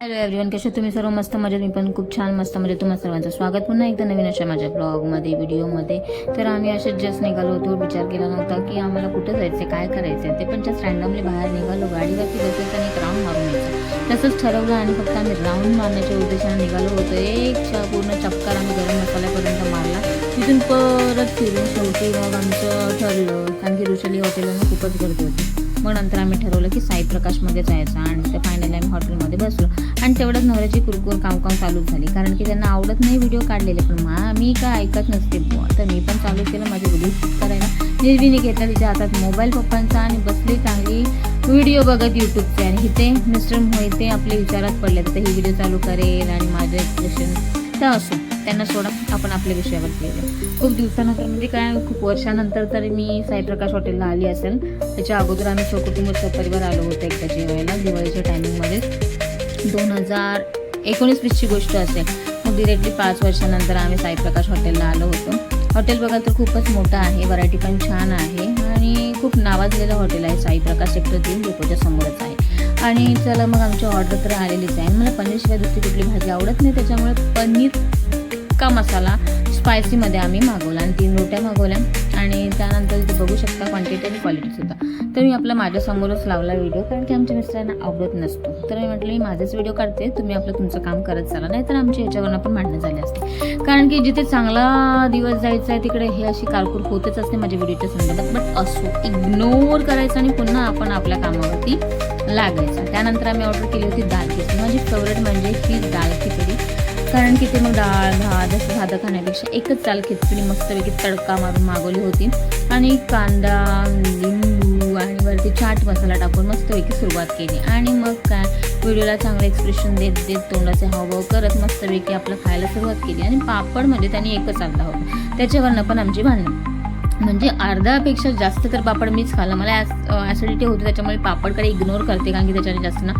Hello everyone कसे तुम्ही सर्व मस्त मजेत? मी पण खूप छान मस्त म्हणजे तुम्हाला सर्वांचं स्वागत पुन्हा एकदा नवीन अशा माझ्या ब्लॉगमध्ये व्हिडिओमध्ये तर आम्ही असेच जस्ट निघालो होतो. विचार केला नव्हता की आम्हाला कुठं जायचं काय करायचं ते पण जस्ट रँडमली बाहेर निघालो. गाडीवरती बसेल आणि एक राऊंड मारून यायचं तसंच ठरवलं आणि फक्त आम्ही राऊंड मारण्याच्या उद्देशाने निघालो होतो. एक चा- पूर्ण चक्कर आम्ही गरम मसाल्यापर्यंत मारला. तिथून परत फिरून शेवटी मग आमचं ठरलं. कारण की रुचली हॉटेलला खूपच गर्दी होती. मग नंतर आम्ही ठरवलं की साई प्रकाशमध्ये जायचं आणि ते फायनली आम्ही हॉटेलमध्ये बसलो. आणि तेवढ्याच नवऱ्याची कुरकुर कामकाम चालू झाली कारण की त्यांना आवडत नाही व्हिडिओ काढलेले. पण मा मी काय ऐकत नसते बुवा. तर मी पण चालू केलं माझे व्हिडिओ शूट करायला. निर्विनी घेतला तिच्या हातात मोबाईल पप्पांचा आणि बसली चांगली व्हिडिओ बघत यूट्यूबचे आणि इथे मिस्टर मोहिते आपले विचारात पडले तर ही व्हिडिओ चालू करेल आणि माझं एक्सप्रेशन तर असो. त्यांना सोडा आपण आपल्या विषयावर येऊया खूप दिवसानंतर म्हणजे काय खूप वर्षानंतर तरी मी साईप्रकाश हॉटेलला आली असेल. त्याच्या अगोदर आम्ही सहकुटुंब परिवार आलो होतो एकदा जेवायला दिवाळीच्या टायमिंगमध्ये दोन हजार एकोणीस वीसची गोष्ट असेल. मग डिरेक्टली पाच वर्षानंतर आम्ही साईप्रकाश हॉटेलला आलो होतो. हॉटेल बघाल तर खूपच मोठं आहे व्हरायटी पण छान आहे आणि खूप नावाजलेलं हॉटेल आहे साईप्रकाश सेक्टर तीन लोकोच्या समोरच आहे. आणि चला मग आमची ऑर्डर तर आलेलीच आहे. मला पनीरशिवाय दुसरी कुठली भाजी आवडत नाही त्याच्यामुळे पनीर का मसाला स्पायसीमध्ये आम्ही मागवला आणि तीन रोट्या मागवल्या. आणि त्यानंतर इथे बघू शकता क्वांटिटी आणि क्वालिटीसुद्धा तर मी आपला माझ्यासमोरच लावला व्हिडिओ कारण की आमच्या मिस्टरांना आवडत नसतो. तर मी म्हटलं मी माझाच व्हिडिओ काढते तुम्ही आपलं तुमचं काम करत चाला. नाही तर आमच्या ह्याच्यावरनं पण भांडणं झाले असते. कारण की जिथे चांगला दिवस जायचा आहे तिकडे हे अशी कारकूर होतच असते माझ्या व्हिडिओच्या संदर्भात. बट असो इग्नोर करायचं आणि पुन्हा आपण आपल्या कामावरती लागायचं. त्यानंतर आम्ही ऑर्डर केली होती दाल खिचडी. माझी फेवरेट म्हणजे ही दाल खिचडी. कारण की ते मग डाळ भात असं साधं खाण्यापेक्षा एकच चाल खिचडी मस्तपैकी तडका मारून मागवली होती. आणि कांदा लिंबू आणि वरती चाट मसाला टाकून मस्तपैकी सुरुवात केली. आणि मग काय व्हिडिओला चांगलं एक्सप्रेशन देत देत तोंडाचे हावभाव करत मस्तपैकी आपलं खायला सुरुवात केली. आणि पापड म्हणजे त्यांनी एकच आणला होता. त्याच्यावरनं पण आमची भांडणं. म्हणजे अर्ध्यापेक्षा जास्त तर पापड मीच खाल्लं. मला ॲसिडिटी होती त्याच्यामुळे पापडकडे इग्नोर करते कारण की त्याच्याने जास्त ना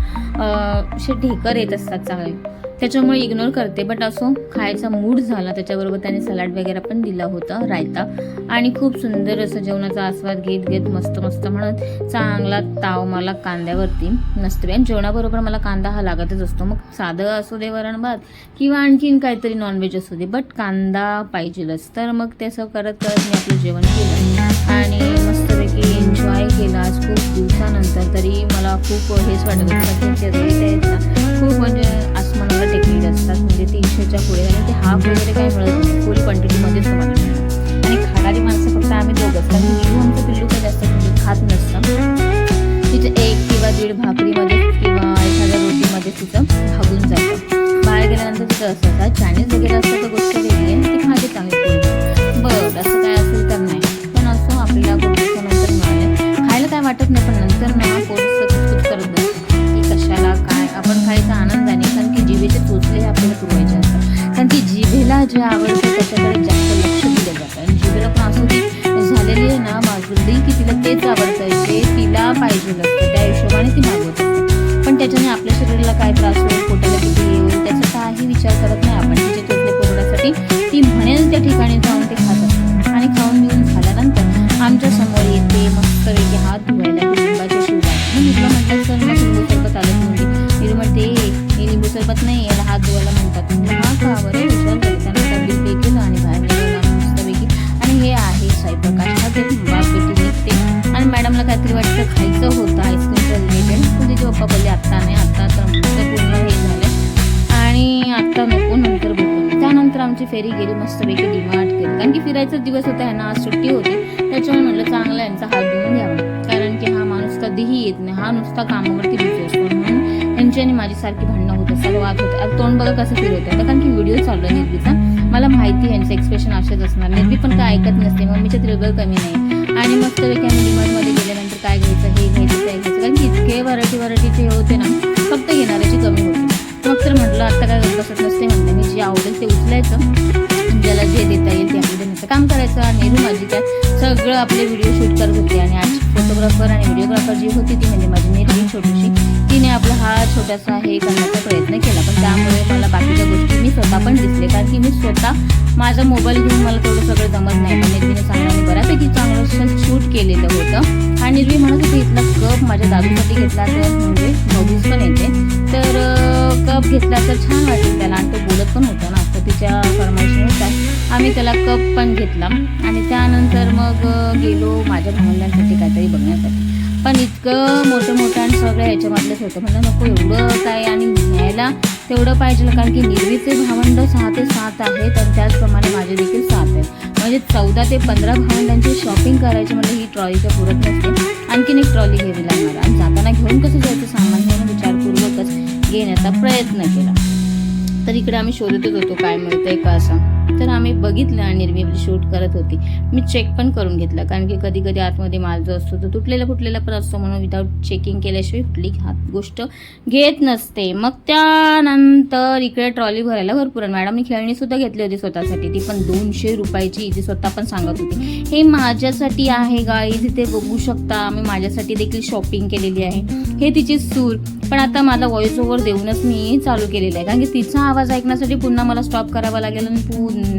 असे ढेकर येत असतात चांगले. त्याच्यामुळे इग्नोर करते. बट असो खायचा मूड झाला. त्याच्याबरोबर त्याने सलाड वगैरे पण दिला होता रायता. आणि खूप सुंदर असं जेवणाचा आस्वाद घेत घेत मस्त मस्त म्हणत चांगला ताव मला कांद्यावरती नसतो. आणि जेवणाबरोबर मला कांदा हा लागतच असतो. मग साधं असू दे वरण भात किंवा आणखीन काहीतरी नॉनव्हेज असू दे. बट कांदा पाहिजेलच. तर मग ते असं करत करत मी आपलं जेवण केलं. आणि मस्तपैकी एन्जॉय केला. आज खूप दिवसानंतर तरी मला खूप हेच वाटत होतं. खूप म्हणजे मला टेक्निक असतात. म्हणजे तीनशेच्या पुढे. आणि ते हाफ वगैरे काय मिळत नाही. झालेली आहे की तिला तेच आवडतं ते तिला पाहिजे असतं त्या हिशोबाने ती मागवत. असते पण त्याच्याने आपल्या शरीराला काय त्रास होईल पोटाला किती येईल त्याचा काही विचार करत नाही आपण. तिचे चोचले पोरण्यासाठी ती म्हणेल त्या ठिकाणी जाऊन ते खात असते आणि खाऊन घेऊन झाल्यानंतर आमच्यासमोर येते मस्तपैकी हात फेरी गेली मस्तपैकी डिमार्ट केली. कारण की फिरायचा दिवस होता ह्यांना आज सुट्टी होती. त्याच्यामुळे म्हटलं चांगला यांचा हात धुवून घ्यावा. कारण की हा माणूस कधीही येत नाही. हा नुसता कामावरती बिझी असतो. म्हणून त्यांची आणि माझी सारखी भांडणं होत असतात वाद होते. आता तोंड बघा कसं फिरवत आहे कारण की व्हिडिओ चालू आहे निर्बीचा मला माहिती यांचं एक्सप्रेशन असेच असणार. निर्बी पण काय ऐकत नसते. मम्मीच्या त्रिबल कमी नाही. आणि मस्तपैकी आम्ही डिमार्टमध्ये गेल्यानंतर काय घ्यायचं हे घ्यायचं ते घ्यायचं. कारण की इतके व्हरायटी व्हरायटीचे हे होते ना फक्त घेणाऱ्याची कमी होती. मग तर म्हटलं आता काय बसत नसते म्हटलं मी जे आवडेल ते उचलायचं. ज्याला जे देता येईल ते आपलं देण्याचं काम करायचं आणि नेहरू माझी त्या सगळं आपले व्हिडिओ शूट करत होते आणि आज फोटोग्राफर आणि व्हिडिओग्राफर जी होती ती म्हणजे माझी नेहरू छोटीशी तिने आपला हा छोटासा हे करण्याचा प्रयत्न केला. पण त्यामुळे मला बाकीच्या गोष्टी मी स्वतः पण दिसले. कारण की मी स्वतः माझा मोबाईल घेऊन मला तेवढं सगळं जमत नाही. पण निर्वीने चांगल्याने बऱ्यापैकी चांगलं शूट केलेलं होतं. आणि निर्वी म्हणत होती इथला कप माझ्या दादूसाठी घेतला तर म्हणजे बघूच पण येते. तर कप घेतला तर छान वाटेल त्याला आणि तो बोलत पण होता ना. तिच्या फरमाईशीनुसार आम्ही त्याला कप पण घेतला. आणि त्यानंतर मग गेलो माझ्या भावंडांसाठी काहीतरी बघण्यासाठी. पण इतकं मोठं मोठं आणि सगळं ह्याच्यामधलंच होतं. म्हणलं नको एवढं काय आणि न्यायला तेवढं पाहिजे. कारण की निर्वीचे भावंड सहा ते सात आहेत आणि त्याचप्रमाणे माझे देखील सात आहेत. म्हणजे चौदा ते पंधरा भावंडांची शॉपिंग करायची म्हणजे ही ट्रॉली तर पुरत नसते. आणखीन एक ट्रॉली घ्यावी लागणार. आणि जाताना घेऊन कसं जायचं सामान? घेऊन विचारपूर्वकच घेण्याचा प्रयत्न केला. तर इकडे आम्ही शोधतच होतो काय मिळतंय का असं. तर आम्ही बघितलं आणि निर्मी शूट करत होती. मी चेक पण करून घेतलं कारण की कधी कधी आतमध्ये माल जो असतो तो तुटलेला फुटलेला पण असतो म्हणून विदाऊट चेकिंग केल्याशिवाय कुठली हात गोष्ट घेत नसते. मग त्यानंतर इकडे ट्रॉली भरायला भरपूर मॅडमनी खेळणी सुद्धा घेतली होती स्वतःसाठी. ती पण दोनशे रुपयाची जी स्वतः पण सांगत होती. हे माझ्यासाठी आहे गाई तिथे बघू शकता. मी माझ्यासाठी देखील शॉपिंग केलेली आहे. हे तिची सूर. पण आता मला व्हॉइस ओव्हर देऊनच मी चालू केलेलं आहे. कारण की तिचा आवाज ऐकण्यासाठी पुन्हा मला स्टॉप करावा लागेल आणि पुन्हा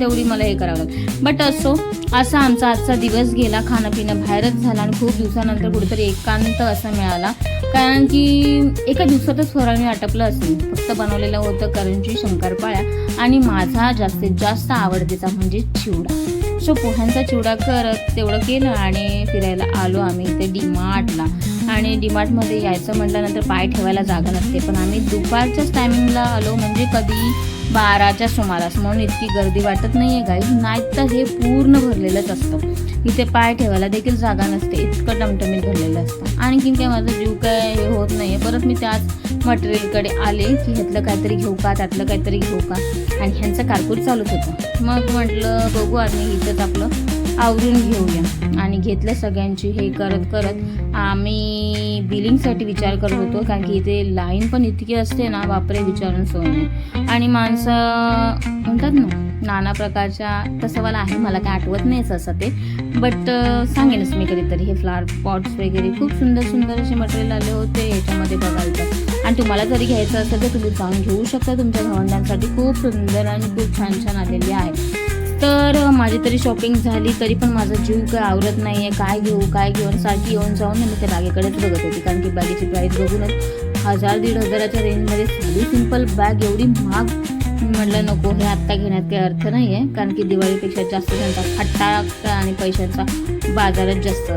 तेवढी मला हे करावं लागेल. बट असो असा आमचा आजचा दिवस गेला खाणं पिणं बाहेरच झाला आणि खूप दिवसानंतर कुठेतरी एकांत असा मिळाला. कारण की एका दिवसातच फराळी आटपलं असेल. फक्त बनवलेलं होतं करंजी शंकरपाळ्या आणि माझा जास्तीत जास्त आवडतीचा म्हणजे चिवडा. सो पोह्यांचा चिवडा करत तेवढं केलं आणि फिरायला आलो आम्ही. इथे डीमार्टला. आणि डीमार्टमध्ये यायचं म्हटल्यानंतर पाय ठेवायला जागा नसते. पण आम्ही दुपारच्याच टायमिंगला आलो. म्हणजे कधी बाराच्या सुमारास. म्हणून इतकी गर्दी वाटत नाही आहे गाई नाही तर हे पूर्ण भरलेलंच असतं. इथे पाय ठेवायला देखील जागा नसते. इतकं टमटमीत भरलेलं असतं. आणखीन काय माझं जीव काय हे होत नाही आहे परत मी त्याच मटेरियलकडे आले की ह्यातलं काहीतरी घेऊ का? त्यातलं काहीतरी घेऊ का? आणि ह्यांचं कारकूर चालूच होतं. मग म्हटलं बघू आम्ही इथंच आपलं आवरून घेऊया. आणि घेतलं सगळ्यांची हे करत करत आम्ही बिलिंगसाठी विचार करत होतो कारण की इथे लाईन पण इतकी असते ना बापरे विचारून सोय आणि माणसं म्हणतात ना नाना प्रकारच्या तसं मला आहे मला काय आठवत नाहीच असं ते. बट सांगेनच मी कधीतरी हे फ्लावर पॉट्स वगैरे खूप सुंदर सुंदर असे मटेरियल आले होते याच्यामध्ये बघायला तर आणि तुम्हाला जरी घ्यायचं असेल तर तुम्ही जाऊन घेऊ शकता तुमच्या भावंडांसाठी खूप सुंदर आणि खूप छान छान आलेली आहे. तर माझी तरी शॉपिंग झाली तरी पण माझा जीव काय आवरत नाही आहे काय घेऊ काय घेऊ? आणि सारखी येऊन जाऊन मी त्या बॅगेकडेच बघत होती. कारण की बॅगेची प्राईस बघूनच हजार दीड हजाराच्या रेंजमध्ये साधी सिंपल बॅग एवढी महाग. म्हणलं म्हटलं नको हे आत्ता घेण्यात काही अर्थ नाही आहे कारण की दिवाळीपेक्षा जास्त त्यांचा फट्टा आणि पैशांचा बाजारच जास्त.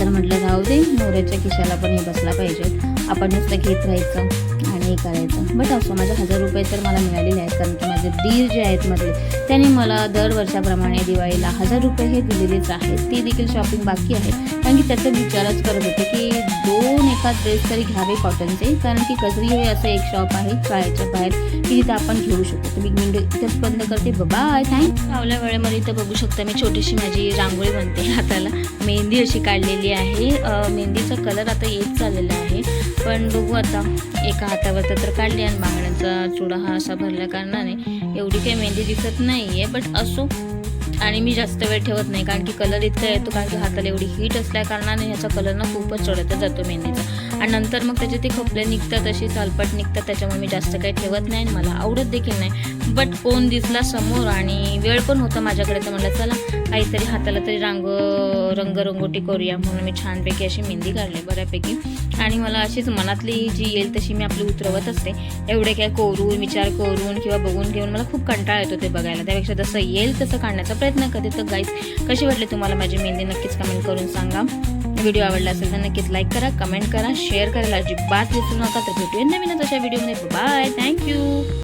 तर म्हटलं राहू दे नवऱ्याच्या खिशाला पण हे बसला पाहिजे. आपण नुसतं घेत राहायचं. आणि हे करायचं. बट असं माझे हजार रुपये तर मला मिळालेले आहेत कारण की माझे दीर जे आहेत मधले त्यांनी मला दर वर्षाप्रमाणे दिवाळीला हजार रुपये हे दिलेलेच आहेत. ती देखील शॉपिंग बाकी आहे. कारण की त्याचा विचारच करत होते की दोन एकाच ड्रेस तरी घ्यावे कॉटनचे कारण की कजरी हे असं एक शॉप आहे शाळेच्या बाहेर की तिथं आपण घेऊ शकतो. तुम्ही मिनिट इथंच बंद करते. बाय थँक आवल्या वेळेमध्ये इथं बघू शकता मी छोटीशी माझी रांगोळी बनते हाताला. मेहंदी अशी काढलेली आहे. मेहंदीचा कलर आता येत चाललेला आहे. पण बघू आता. एका हातावर तर काढली आणि बांगड्यांचा चुडा हा असा भरल्या कारणाने एवढी काही मेहंदी दिसत नाही आहे बट असो. आणि मी जास्त वेळ ठेवत नाही कारण की कलर इतका येतो कारण की हाताला एवढी हीट असल्या कारणाने ह्याचा कलर ना खूपच चढतच जातो मेहंदीचा. आणि नंतर मग त्याचे ते खोपले निघतात अशी सालपट निघतात त्याच्यामुळे मी जास्त काही ठेवत नाही आणि मला आवडत देखील नाही. बट कोण दिसला समोर आणि वेळ पण होता माझ्याकडे तर म्हटलं चला काहीतरी हाताला तरी रांग रंगरंगोटी करूया. म्हणून मी छानपैकी अशी मेहंदी काढली बऱ्यापैकी. आणि मला अशीच मनातली जी येईल तशी मी आपली उतरवत असते. एवढे काय कोरून विचार करून किंवा बघून घेऊन मला खूप कंटाळा येतो ते बघायला. त्यापेक्षा जसं येईल तसं काढण्याचा प्रयत्न करते. तर गाईस कशी वाटली तुम्हाला माझी मेहंदी? नक्कीच कमेंट करून सांगा. व्हिडिओ आवडला असेल तर नक्कीच लाईक करा कमेंट करा शेअर करायला अजिबात विसरू नका. तर भेटूया नवीनच अशा व्हिडिओमध्ये बाय थँक्यू